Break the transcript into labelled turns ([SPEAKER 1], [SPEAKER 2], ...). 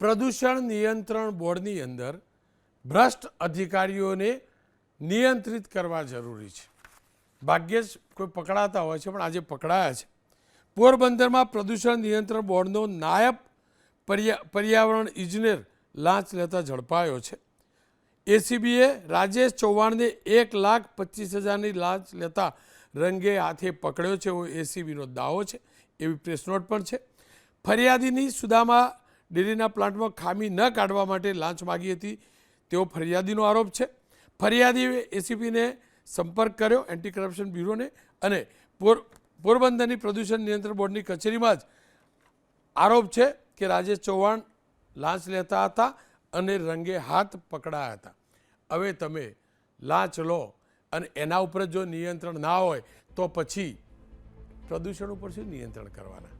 [SPEAKER 1] પ્રદૂષણ નિયંત્રણ બોર્ડની અંદર ભ્રષ્ટ અધિકારીઓને નિયંત્રિત કરવા જરૂરી છે. ભાગ્યે જ કોઈ પકડાતા હોય છે, પણ આજે પકડાયા છે. પોરબંદરમાં પ્રદૂષણ નિયંત્રણ બોર્ડનો નાયબ પર્યા, પર્યાવરણ ઇજનેર લાંચ લેતા ઝડપાયો છે. એસીબીએ રાજેશ ચૌહાણને એક લાખ પચીસ હજારની લાંચ લેતા રંગે હાથે પકડ્યો છે. એવો એસીબીનો દાવો છે. એવી પ્રેસ નોટ પણ છે. ફરિયાદીની સુદામા ડેરીના પ્લાન્ટમાં ખામી ન કાઢવા માટે લાંચ માગી હતી. તેવો ફરિયાદીનો આરોપ છે. ફરિયાદીએ એસીપીને સંપર્ક કર્યો એન્ટી કરપ્શન બ્યુરોને અને પોર, પોરબંદરની પ્રદૂષણ નિયંત્રણ બોર્ડની કચેરીમાં જ આરોપ છે કે રાજેશ ચૌહાણ લાંચ લેતા હતા અને રંગે હાથ પકડાયા હતા. હવે તમે લાંચ લો અને એના ઉપર જો નિયંત્રણ ના હોય તો પછી પ્રદૂષણ ઉપર શું નિયંત્રણ કરવાના?